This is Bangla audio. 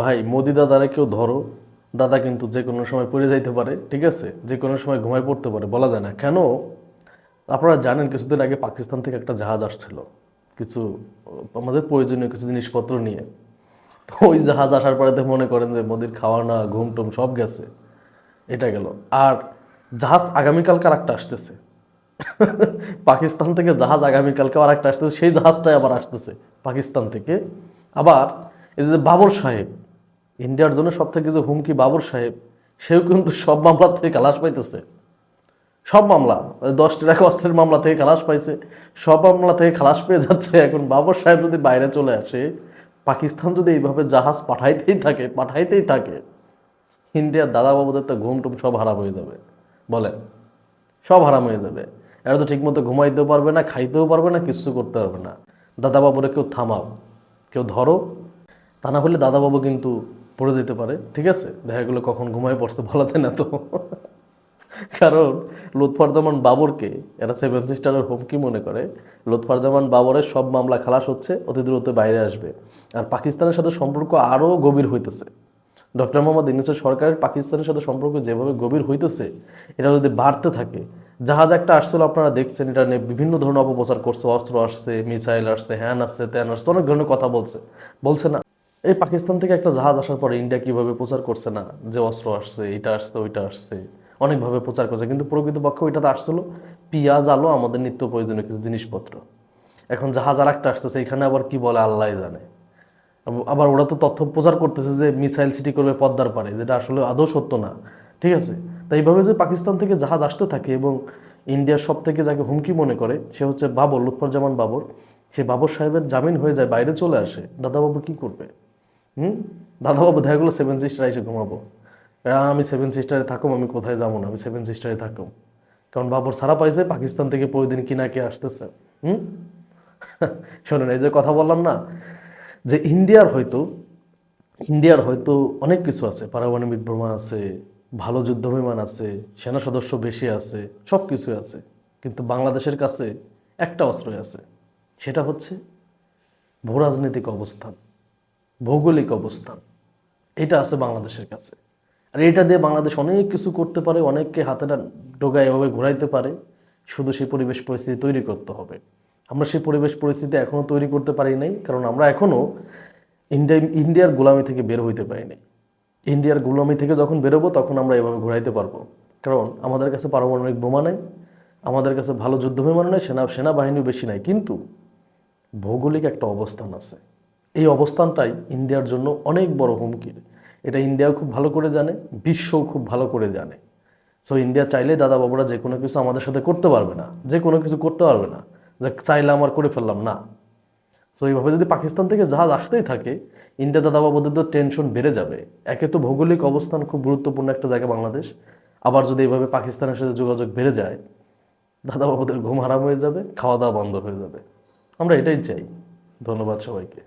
ভাই, মোদি দাদারে কেউ ধরো, দাদা কিন্তু যে কোনো সময় পড়ে যাইতে পারে, ঠিক আছে? যে কোনো সময় ঘুমায় পড়তে পারে, বলা যায় না। কেন? আপনারা জানেন, কিছুদিন আগে পাকিস্তান থেকে একটা জাহাজ আসছিল, কিছু, আমাদের প্রয়োজনীয় কিছু জিনিসপত্র নিয়ে। তো ওই জাহাজ আসার পরে মনে করেন যে মোদির খাওয়া না ঘুম টুম সব গেছে, এটা গেল। আর জাহাজ আগামীকালকে আর একটা আসতেছে। পাকিস্তান থেকে জাহাজ আগামীকালকে আর একটা আসতেছে, সেই জাহাজটাই আবার আসতেছে পাকিস্তান থেকে। আবার এই যে বাবর সাহেব ইন্ডিয়ার জন্য সব থেকে যে হুমকি বাবর সাহেব, সেও কিন্তু সব মামলা থেকে খালাস পাইতেছে। সব মামলা দশ টাকা অস্ত্রের মামলা থেকে খালাস পাইছে। সব মামলা থেকে খালাস পেয়ে যাচ্ছে। এখন বাবর সাহেব যদি বাইরে চলে আসে, পাকিস্তান যদি এইভাবে জাহাজ পাঠাইতেই থাকে পাঠাইতেই থাকে, ইন্ডিয়ার দাদা বাবুদের তো ঘুম টুম সব হারাম হয়ে যাবে। বলেন, সব হারাম হয়ে যাবে। এরা তো ঠিকমতো ঘুমাইতেও পারবে না, খাইতেও পারবে না কিছু করতে পারবে না। দাদা বাবুরা কেউ থামাও, কেউ ধরো। তা না হলে দাদা বাবু কিন্তু পড়ে যেতে পারে, ঠিক আছে? দেখা গেলো কখন ঘুমায় পড়ছে, বলা যায় না তো। কারণ লুৎফরজামান বাবরকে, এরা সেভেন সিস্টারের হুমকি মনে করে, লুৎফরজামান বাবরের সব মামলা খালাস হচ্ছে, অতি দ্রুত বাইরে আসবে। আর পাকিস্তানের সাথে সম্পর্ক আরও গভীর হইতেছে। ডক্টর মোহাম্মদ ইউনুসের সরকারের পাকিস্তানের সাথে সম্পর্ক যেভাবে গভীর হইতেছে, এটা যদি বাড়তে থাকে, জাহাজ একটা আসছিল, আপনারা দেখছেন, এটা নিয়ে বিভিন্ন ধরনের অপপ্রচার করছে, অস্ত্র আসছে, মিসাইল আসছে, হ্যান আসছে, ত্যান আসছে, অনেক ধরনের কথা বলছে। বলছে না এই পাকিস্তান থেকে একটা জাহাজ আসার পরে ইন্ডিয়া কীভাবে প্রচার করছে না? যে অস্ত্র আসছে, এটা আসছে, ওইটা আসছে, অনেকভাবে প্রচার করছে। কিন্তু প্রকৃতপক্ষে ওইটাতে আসছিল পিঁয়াজ, আলো, আমাদের নিত্য প্রয়োজনীয় কিছু জিনিসপত্র। এখন জাহাজ আর একটা আসতেছে, এখানে আবার কি বলে আল্লাহ জানে। আবার ওরা তো তথ্য প্রচার করতেছে যে মিসাইল সিটি করবে পদ্মার পারে যেটা আসলে আদৌ সত্য না। ঠিক আছে? তাই এইভাবে যে পাকিস্তান থেকে জাহাজ আসতে থাকে এবং ইন্ডিয়ার সব থেকে যাকে হুমকি মনে করে, সে হচ্ছে বাবর লুৎফরজামান বাবর। সে বাবর সাহেবের জামিন হয়ে যায়, বাইরে চলে আসে। দাদা বাবু কি করবে? হুম? দাদাবাবু, দেখা গেলো সেভেন সিস্টার এসে ঘুমাবো। আমি সেভেন সিস্টারে থাকুম, আমি কোথায় যাব না? আমি সেভেন সিস্টারে থাকুম। কারণ বাবর সারা পাইছে, পাকিস্তান থেকে প্রতিদিন কিনা কে আসতেছে। হুম? শোনেন, এই যে কথা বললাম না, যে ইন্ডিয়ার হয়তো ইন্ডিয়ার হয়তো অনেক কিছু আছে। পারমাণবিক বোমা আছে, ভালো যুদ্ধ বিমান আছে, সেনা সদস্য বেশি আছে, সব কিছুই আছে। কিন্তু বাংলাদেশের কাছে একটা অস্ত্রই আছে, সেটা হচ্ছে ভূরাজনৈতিক অবস্থান। ভৌগোলিক অবস্থান এটা আছে বাংলাদেশের কাছে। আর এটা দিয়ে বাংলাদেশ অনেক কিছু করতে পারে, অনেককে হাতেটা ডোগায় এভাবে ঘোরাইতে পারে। শুধু সেই পরিবেশ পরিস্থিতি তৈরি করতে হবে। আমরা সেই পরিবেশ পরিস্থিতি এখনও তৈরি করতে পারি নাই, কারণ আমরা এখনও ইন্ডিয়া ইন্ডিয়ার গোলামি থেকে বের হইতে পারি নাই। ইন্ডিয়ার গোলামি থেকে যখন বেরোবো, তখন আমরা এভাবে ঘোরাইতে পারব। কারণ আমাদের কাছে পারমাণবিক বোমা নেই, আমাদের কাছে ভালো যুদ্ধ বিমান নেই, সেনা, সেনাবাহিনীও বেশি নাই। কিন্তু ভৌগোলিক একটা অবস্থান আছে। এই অবস্থানটাই ইন্ডিয়ার জন্য অনেক বড় হুমকির এটা ইন্ডিয়াও খুব ভালো করে জানে, বিশ্বও খুব ভালো করে জানে। সো ইন্ডিয়া চাইলে দাদা বাবুরা যে কোনো কিছু আমাদের সাথে করতে পারবে না, যে কোনো কিছু করতে পারবে না। যে চাইলে আমার করে ফেললাম, না। সো এইভাবে যদি পাকিস্তান থেকে জাহাজ আসতেই থাকে, ইন্ডিয়া দাদা বাবুদের তো টেনশন বেড়ে যাবে। একে তো ভৌগোলিক অবস্থান খুব গুরুত্বপূর্ণ একটা জায়গা বাংলাদেশ। আবার যদি এইভাবে পাকিস্তানের সাথে যোগাযোগ বেড়ে যায়, দাদা বাবুদের ঘুম হারাম হয়ে যাবে খাওয়া দাওয়া বন্ধ হয়ে যাবে। আমরা এটাই চাই। ধন্যবাদ সবাইকে।